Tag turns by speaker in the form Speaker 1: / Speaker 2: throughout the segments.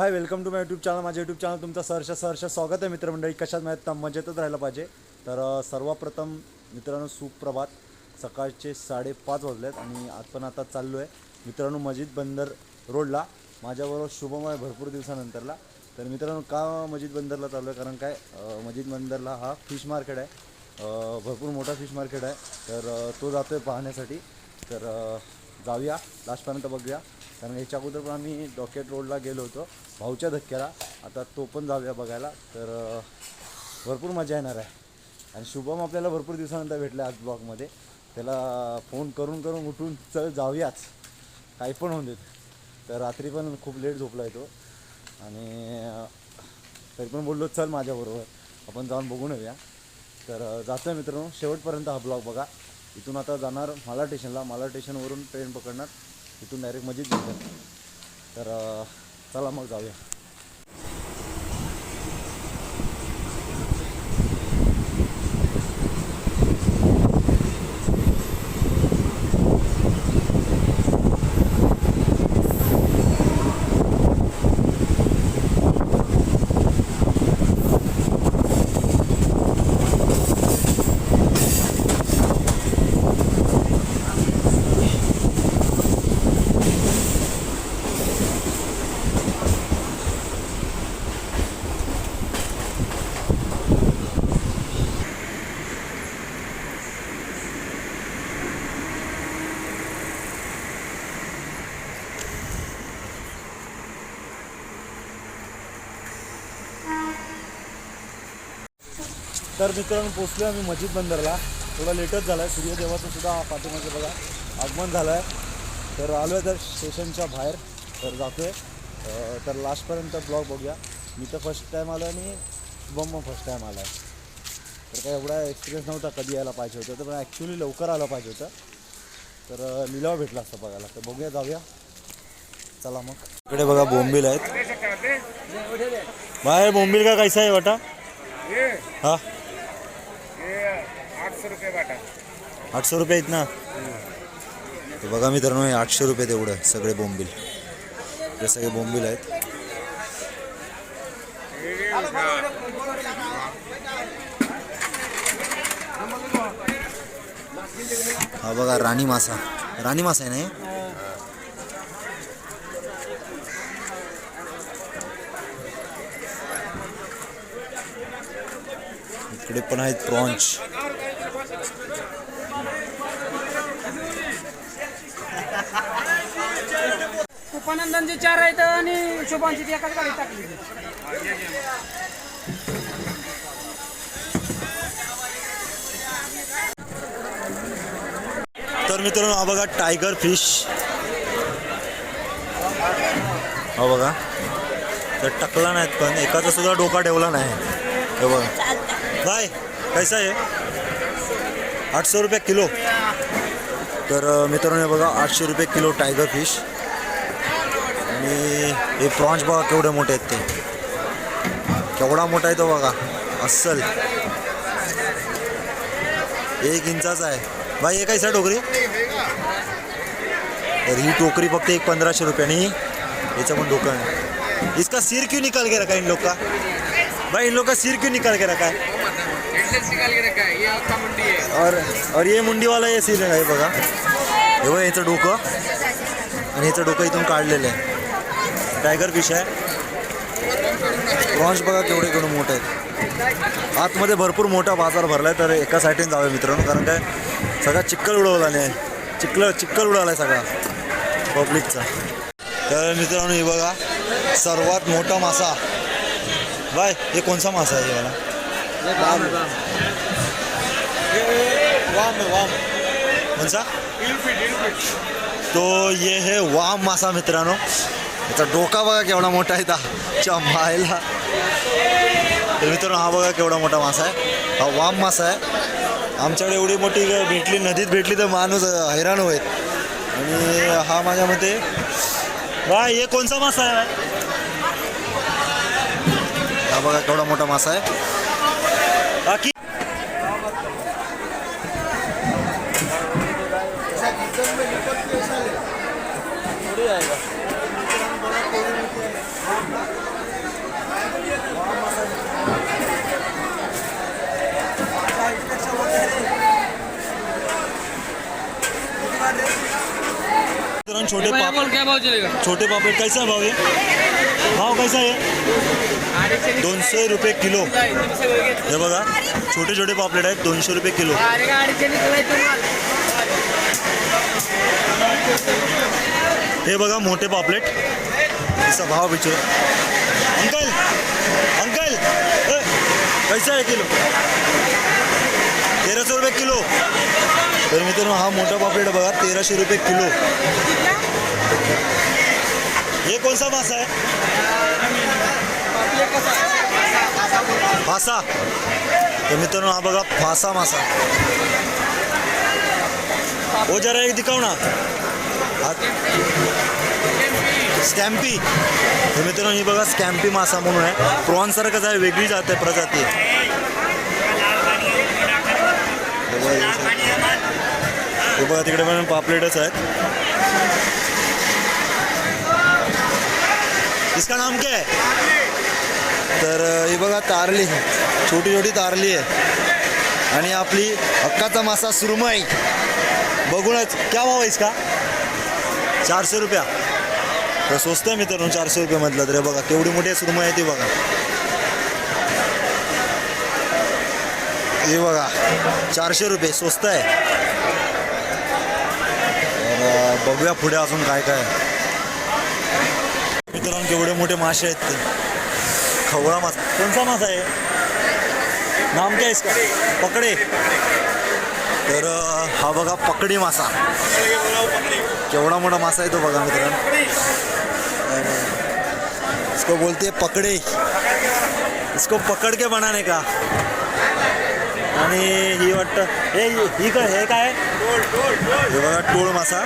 Speaker 1: Hi welcome to my YouTube channel माझ्या YouTube channel तुमचं सहर्ष सहर्ष स्वागत आहे मित्रमंडळी. कशात माहीत मजेतच राहिलं पाहिजे. तर सर्वप्रथम मित्रांनो सुप्रभात. सकाळचे साडेपाच वाजलेत आणि आज पण आता चाललो आहे मित्रांनो मस्जिद बंदर रोडला. माझ्याबरोबर शुभम आहे भरपूर दिवसानंतरला. तर मित्रांनो का मजीद बंदरला चाललो आहे कारण काय अ, मजीद बंदरला हा फिश मार्केट आहे. भरपूर मोठा फिश मार्केट आहे. तर तो जातो आहे पाहण्यासाठी. तर जाऊया. लास्टपर्यंत बघूया. कारण याच्या अगोदर पण आम्ही डॉकेट रोडला गेलो होतो भाऊच्या धक्क्याला. आता तो पण जाऊया बघायला. तर भरपूर मजा येणार आहे. आणि शुभम आपल्याला भरपूर दिवसानंतर भेटला आज ब्लॉगमध्ये. त्याला फोन करून करून उठून चल जाऊयाच. काही पण होऊन देत. तर रात्री पण खूप लेट झोपला येतो आणि तरी पण बोललो चल माझ्याबरोबर. आपण जाऊन बघून येऊया. तर जातो जातोय मित्रांनो. शेवटपर्यंत हा ब्लॉग बघा. इथून आता जाणार माला स्टेशनला. माला स्टेशनवरून ट्रेन पकडणार. तिथून डायरेक्ट मजेत येतात तर चला मग जाऊया. तर मित्रांनो पोचलो आम्ही मस्जिद बंदरला. थोडा लेटच झाला आहे सूर्यदेवाचं सुद्धा पाठीमागे बघा आगमन झालं आहे तर आलो आहे तर स्टेशनच्या बाहेर. तर जातो आहे तर लास्टपर्यंत ब्लॉग बघूया. मी तर फर्स्ट टाईम आलो आणि शुभम फर्स्ट टाईम आला आहे तर काय एवढा एक्सपिरियन्स नव्हता कधी यायला पाहिजे होतं. तर पण ॲक्च्युली लवकर आलं पाहिजे होतं. तर लिलाव भेटला असतं बघायला. तर बघूया जाऊया. चला मग. इकडे बघा बोंबील आहेत. बाहेर बोंबील का कैसा आहे वाटा हा?
Speaker 2: रुपये
Speaker 1: आठशे रुपये आहेत ना ते बघा मित्रांनो हे आठशे रुपये तेवढं सगळे बोंबील. हे सगळे बोंबील आहेत. हा बघा राणी मासा. राणी मासा आहे ना हे? इकडे पण आहेत प्रॉन्च
Speaker 3: उपानंदांचे चार आहेत आणि शुभांची ती एकाच गाडी टाकली.
Speaker 1: तर मित्रांनो हा बघा टायगर फिश हा बघा. तर टकला नाहीत पण एकाचा सुद्धा डोका ठेवला नाही. हे बघा. काय कैसा आहे. आठशे रुपये किलो. तर मित्रांनो हे बघा आठशे रुपये किलो टायगर फिश आणि हे प्रॉन्स बघा केवढे मोठे आहेत ते. केवढा मोठा आहे तो बघा अस्सल. एक इंचाचा आहे. भाई हे सर टोकरी? तर ही टोकरी फक्त एक पंधराशे रुपयानी याचं पण डोकं आहे. इसका सिर क्यों निकाल गेला का इन लोग का? भाई इन लोग का सिर क्यों निकाल
Speaker 2: गेला काय
Speaker 1: और और ये मुंडी वाला ये सीन आहे बघा. हे बघा याचं डोकं. आणि याचं डोकं इथून काढलेलं आहे. टायगर फिश आहे. प्रॉन्स बघा केवढे केवढे मोठे आहेत. आतमध्ये भरपूर मोठा बाजार भरला आहे तर एका साईडने जाऊया मित्रांनो कारण काय? सगळा चिक्कल उडवला नाही चिक्कल चिक्कल उडाला सगळा. पब्लिकचा तर मित्रांनो हे बघा. सर्वात मोठा मासा. बाय हे कोणचा मासा आहे मला वाम वाम. कोणचा? तो ये है वाम मासा मित्रांनो. याचा डोका बघा केवढा मोठा आहे च्या मायला. तर मित्रांनो हा बघा केवढा मोठा मासा आहे. हा वाम मासा आहे. आमच्याकडे एवढी मोठी भेटली नदीत भेटली तर माणूस हैराण होईल. आणि हा माझ्या मते वा हे कोणचा मासा आहे? हा बघा केवढा मोठा मासा आहे. बाकी छोटे
Speaker 2: पापड़ क्या भाव चलेगा?
Speaker 1: छोटे पापड़ कैसा भाव है भाव कैसा है दोनशे रुपये किलो. हे बघा छोटे छोटे पापलेट आहेत, दोनशे रुपये किलो. हे बघा, मोठे पापलेट. इसका भाव बिचो अंकल अंकल कैसा आहे किलो. तेराशे रुपये किलो. तर मित्रांनो, हा मोठा पापलेट बघा, तेराशे रुपये किलो. हे कोणता मासा आहे? फासा तर मित्रांनो हा बघा फासा मासा. हो जरा एक दिखाव ना. स्कॅम्पी तर मित्रांनो ही बघा स्कॅम्पी मासा म्हणून आहे. प्रॉन आहे वेगळी जात आहे प्रजाती. बघा, हे बघा तिकडे पण पापलेटच आहेत. इसका नाम क्या है? तर हे बघा तारली. छोटी छोटी तारली आहे. आणि आपली हक्काचा मासा सुरमई बघूनच. क्या भाव आहेस का चारशे रुपया. तर स्वस्त आहे मित्रांनो चारशे रुपये म्हटलं तर. हे बघा केवढी मोठी सुरमई आहे ती बघा. हे बघा चारशे रुपये स्वस्त आहे. तर बघूया पुढे अजून काय काय मित्रांनो केवढे मोठे मासे आहेत ते. खवळा मासा. कोणता मासा आहे? नाम काय इसका? पकडे. तर हा बघा पकडी मासा. केवढा मोठा मासा आहे तो बघा मित्रांनो. इसको बोलते पकड़े. इसको पकड़ के बनाने का. आणि ही वाटतं हे ही काय हे काय? हे बघा टोळ मासा.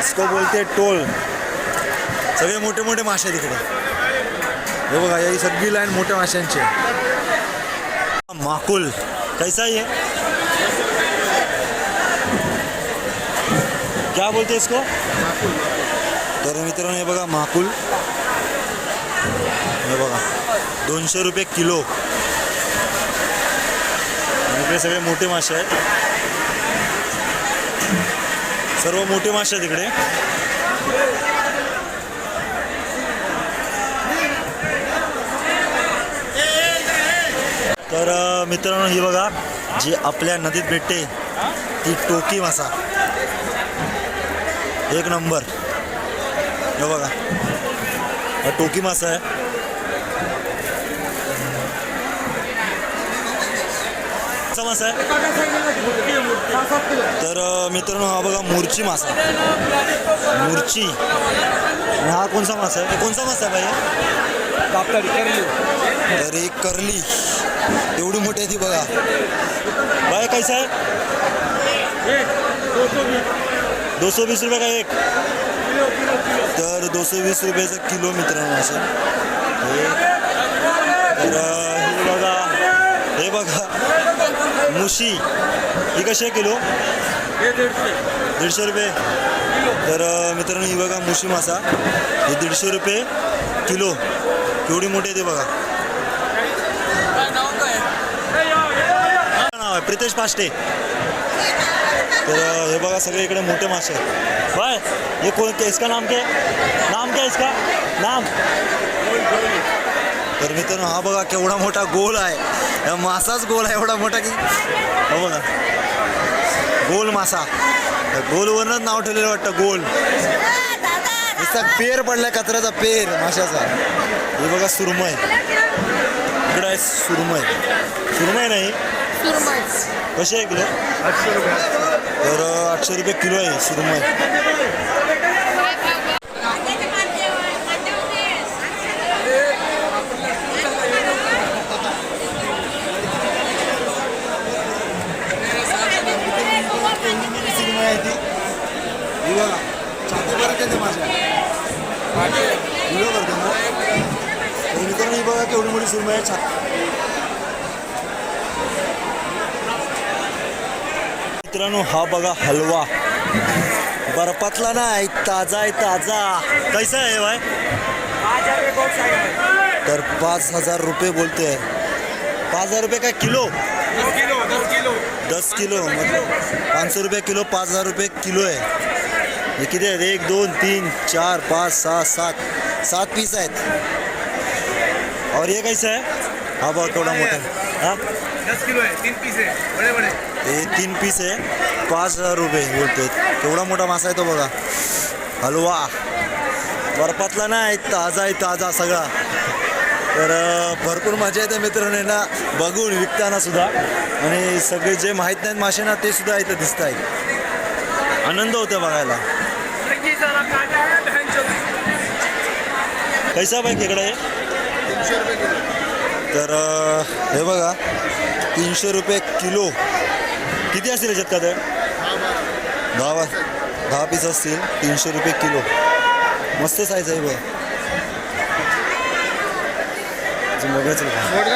Speaker 1: इसको बोलते टोळ. सगळे मोठे मोठे मासे तिकडे हे बघा ही सगळी लाईन मोठ्या माशांची. आहे. माकुल कैसा आहे ये? क्या बोलते इसको? तर मित्रांनो हे बघा माकुल. हे बघा दोनशे रुपये किलो. इकडे सगळे मोठे मासे आहेत. सर्व मोठे मासे आहेत इकडे. तर मित्रांनो ही बघा जी आपल्या नदीत भेटते ती टोकी मासा. एक नंबर. हे बघा. हा टोकी मासा आहे. मासा आहे. तर मित्रांनो हा बघा मुरची मासा. मुरची. हा कोणचा मासा आहे? कोणचा मासा आहे भाई तर एक करली. एवढी मोठी आहे ती बघा. बाय कैसा आहे दो सौ बीस रुपये का एक? तर दो सौ वीस रुपयाचा किलो मित्रांनो असं. हे तर हे बघा. हे बघा. मुशी. ही कशी आहे किलो? दीडशे रुपये. तर मित्रांनो ही बघा मुशी मासा. ही दीडशे रुपये किलो. केवढी मोठी आहे ते बघा. नाव आहे? प्रितेश पाष्टे तर हे बघा सगळे इकडे मोठे मासे आहेत. बाय हे कोण इसका नाम क्या है? नाम क्या इसका? नाम. तर मित्रांनो हा बघा केवढा मोठा गोल आहे. हा मासाच गोल आहे एवढा मोठा की हा बघा. गोल मासा. गोलवरनंच नाव ठेवलेलं वाटतं गोल. नुसता पेर पडलाय कचऱ्याचा पेर माशाचा. हे बघा सुरमई. इकडं आहे सुरमई. सुरमई नाही. कशी आहे किलो तर आठशे रुपये किलो आहे सुरमई. मित्रांनो, हा बघा हलवा. बर्फातला नाही ताज़ा आहे, ताज़ा. कैसा आहे, भाई? तर पाच हज़ार रुपये बोलते आहे पाच हज़ार रुपये का किलो? दस किलो मतलब. पाच सौ रुपये किलो, पाच हज़ार रुपये किलो हे किती आहेत? एक, दोन, तीन, चार, पाच, सहा, सात. सात पीस आहेत. और ये कैसा है? हा बघ, केवढा मोठा. हा?
Speaker 2: दस किलो आहे तीन पीस आहे. बड़े बड़े
Speaker 1: हे तीन पीस आहे. पाच हजार रुपये बोलतोय. केवढा मोठा मासा आहे तो बघा. हलवा. बर्फातला नाही ताजा आहे ताजा सगळा. तर भरपूर मजा येते मित्रांनो ना बघून विकताना सुद्धा. आणि सगळे जे माहीत नाहीत मासे ना ते सुद्धा इथं दिसत आहेत. आनंद होतो बघायला. कैसा बाई तिकडे. तर हे बघा. तीनशे रुपये किलो. किती असतील याच्यात का तर दहा वा- दहा पीस असतील तीनशे रुपये किलो. मस्त साईज आहे बघ?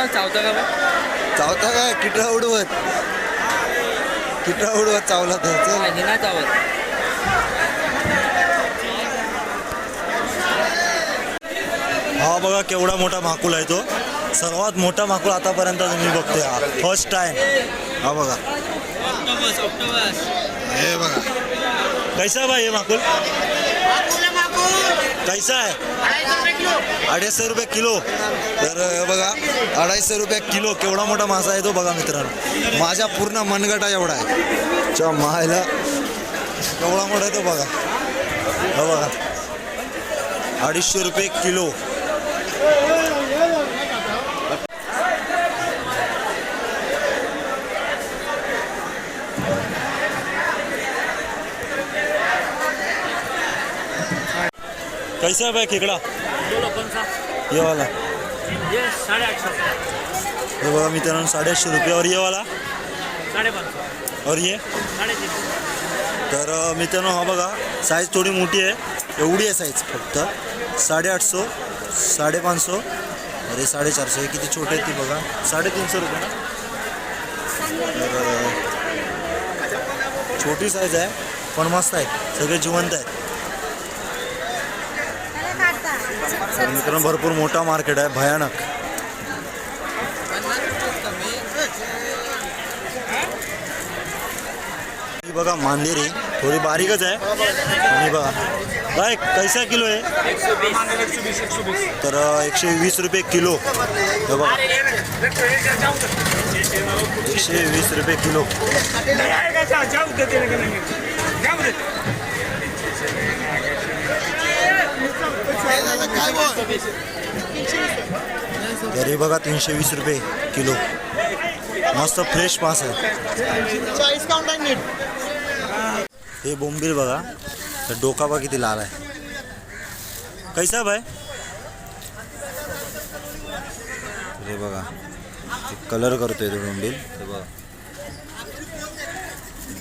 Speaker 3: चावता का
Speaker 1: चावता काय? किटरा उडवत. किटरा उडवत चावला तर.
Speaker 3: चावत.
Speaker 1: हा बघा केवढा मोठा माकुल आहे तो. सर्वात मोठा माकूळ आतापर्यंत मी बघतोय हा. फर्स्ट टाइम हा बघा. हे बघा. कैसा भाई हे माकूल? कैसा आहे अडीचशे रुपये किलो. तर बघा अडीचशे रुपये किलो. केवढा मोठा मासा आहे तो बघा मित्रांनो. माझ्या पूर्ण मनगटा एवढा आहे. च्या मायला. केवढा मोठा आहे तो बघा. हा बघा. अडीचशे रुपये किलो. कैसा है भाई खेकडा? ये वाला।
Speaker 3: ये साढ़े आठ सौ।
Speaker 1: ये बघा मित्रांनो साडेआठशे रुपये। और ये वाला?
Speaker 3: सौ।
Speaker 1: और ये?
Speaker 3: सौ।
Speaker 1: तर मित्रांनो हा बघा साईज थोडी मोठी आहे. एवढी आहे साईज फक्त. साडेआठशे साडेपाचशे अरे साडेचारशे हे किती छोटे आहेत ती बघा. साडेतीनशे रुपये ना? छोटी साईज आहे पण मस्त आहे. सगळे जिवंत आहेत. मित्रांनो भरपूर मोठा मार्केट आहे. भयानक. ही मांदेरी. थोडी बारीकच आहे. आणि कैसा किलो आहे? तर अ, एकशे वीस रुपये किलो. हे बघा. एकशे वीस रुपये किलो. तर हे बघा तीनशे वीस रुपये किलो. मस्त फ्रेश मास आहे. हे बोंबील बघा. तर डोका बघा किती लाल आहे. कैसा बाय हे बघा. कलर करतोय तो बोंबील. हे बघा.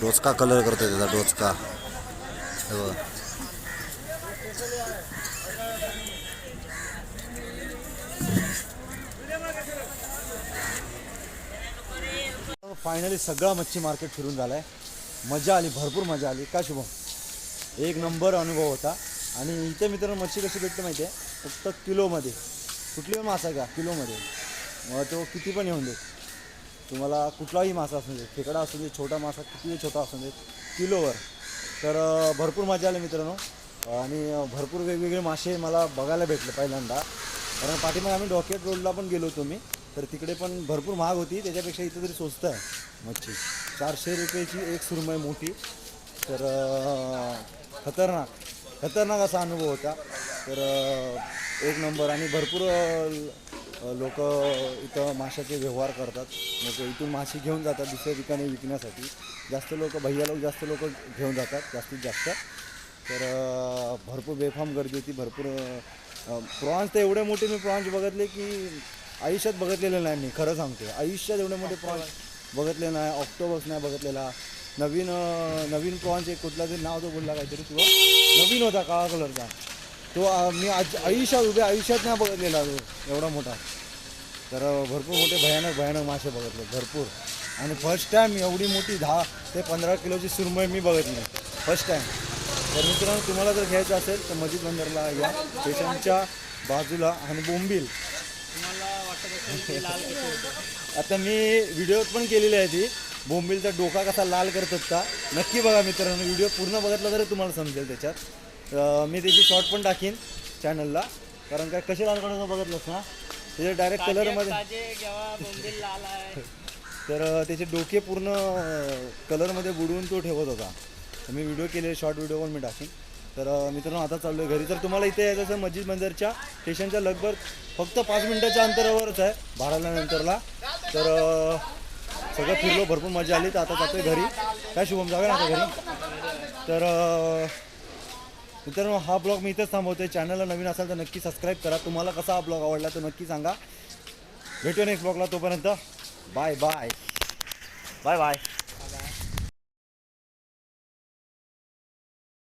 Speaker 1: डोचका कलर करतोय त्याचा डोचका. हे बघा. फायनली सगळा मच्छी मार्केट फिरून झालाय. आहे मजा आली भरपूर मजा आली. का शुभम? एक नंबर अनुभव होता. आणि इथे मित्रांनो मच्छी कशी भेटते माहिती आहे फक्त किलोमध्ये. कुठली पण मासा घ्या किलोमध्ये. मग तो किती पण येऊन दे. तुम्हाला कुठलाही मासा असू दे खेकडा असू दे छोटा मासा कितीही छोटा असू दे किलोवर. तर भरपूर मजा आली मित्रांनो. आणि भरपूर वेगवेगळे मासे मला बघायला भेटले पहिल्यांदा. कारण पाठीमागे आम्ही डॉकेट रोडला पण गेलो होतो मी. तर तिकडे पण भरपूर महाग होती. त्याच्यापेक्षा इथं तरी स्वस्त आहे मच्छी. चारशे रुपयाची एक सुरमय मोठी. तर खतरनाक. खतरनाक असा अनुभव होता. तर एक नंबर. आणि भरपूर लोक इथं माशाचे व्यवहार करतात. लोक इथून मासे घेऊन जातात दुसऱ्या ठिकाणी विकण्यासाठी. जास्त लोक भैया लोक जास्त लोक घेऊन जातात. जास्तीत जास्त. तर भरपूर बेफाम गर्दी होती भरपूर प्रॉन्स तर एवढे मोठे मी प्रॉन्स बघितले की आयुष्यात बघितलेले नाही मी खरं सांगतो. आयुष्यात एवढे मोठे प्रॉन्स बघितले नाही ऑक्टोबस नाही बघितलेला. नवीन नवीन प्रॉन्स एक कुठला तरी नाव तो बोलला काहीतरी किंवा नवीन होता काळा कलरचा. तो मी आज आयुष्यात उभ्या आयुष्यात नाही बघितलेला तो एवढा मोठा. तर भरपूर मोठे भयानक भयानक मासे बघितले भरपूर. आणि फर्स्ट टाईम एवढी मोठी दहा ते पंधरा किलोची सुरमई मी बघितली. फर्स्ट टाईम तर मित्रांनो तुम्हाला जर घ्यायचं असेल तर मजीद बंदरला या स्टेशनच्या बाजूला आणि बोंबील आता मी व्हिडिओ पण केलेली आहे ती. बोंबिलचा डोका कसा लाल करतात का? नक्की बघा मित्रांनो व्हिडिओ पूर्ण बघितला तरी तुम्हाला समजेल त्याच्यात. मी त्याची शॉर्ट पण टाकीन चॅनलला कारण काय कसे लाल करायचं बघितलंस ना? त्याचे डायरेक्ट कलरमध्ये तर त्याचे डोके पूर्ण कलरमध्ये बुडवून तो ठेवत होता. तर मी व्हिडिओ केले शॉर्ट व्हिडिओ पण मी टाकेन. तर मित्रांनो आता चाललो आहे घरी. तर तुम्हाला इथे यायचं असेल मस्जिद मंदिरच्या स्टेशनच्या लगभग फक्त पाच मिनटाच्या अंतरावरच आहे बाराला नंतरला तर सगळं फिरलो भरपूर मजा आली. तर आता जातोय घरी. काय शुभम जागा ना आता घरी? तर मित्रांनो हा ब्लॉग मी इथेच थांबवतोय. चॅनलला नवीन असाल तर नक्की सबस्क्राईब करा. तुम्हाला कसा हा ब्लॉग आवडला तर नक्की सांगा. भेटूया नेक्स्ट ब्लॉगला तोपर्यंत बाय बाय बाय बाय